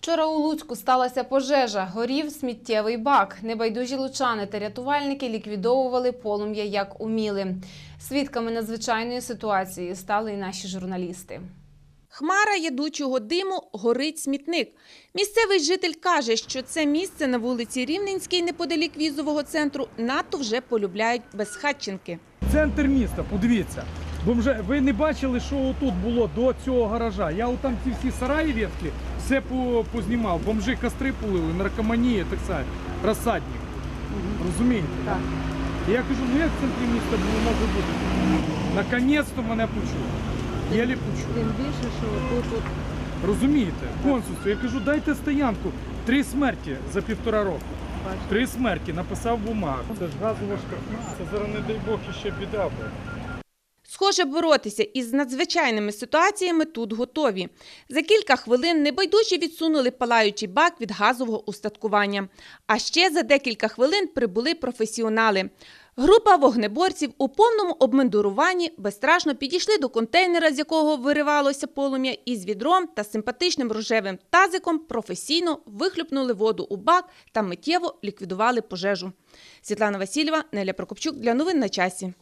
Вчора у Луцьку сталася пожежа. Горів сміттєвий бак. Небайдужі лучани та рятувальники ліквідовували полум'я як уміли. Свідками надзвичайної ситуації стали і наші журналісти. Хмара ядучого диму горить смітник. Місцевий житель каже, що це місце на вулиці Рівненській, неподалік візового центру, надто вже полюбляють безхатченки. Центр міста, подивіться. Бомже, ви не бачили, що отут було до цього гаража. Я отам ці всі сараї ветки все познімав. Бомжи костри пулили, наркоманія, так само, розсадник. Розумієте? Так. І Я кажу, ну як в центрі міста було може бути? Наконець-то мене почули. Єлі почули. Тим більше, що тут Розумієте? Консульство. Я кажу, дайте стоянку. Три смерті за півтора року. Три смерті, написав бумагу. Це ж газова штрафна. Це зараз, не дай Бог, іще біда буде. Схоже, боротися із надзвичайними ситуаціями тут готові. За кілька хвилин небайдужі відсунули палаючий бак від газового устаткування. А ще за декілька хвилин прибули професіонали. Група вогнеборців у повному обмундируванні безстрашно підійшли до контейнера, з якого виривалося полум'я, і з відром та симпатичним рожевим тазиком професійно вихлюпнули воду у бак та миттєво ліквідували пожежу. Світлана Васильєва, Неля Прокопчук для новин на часі.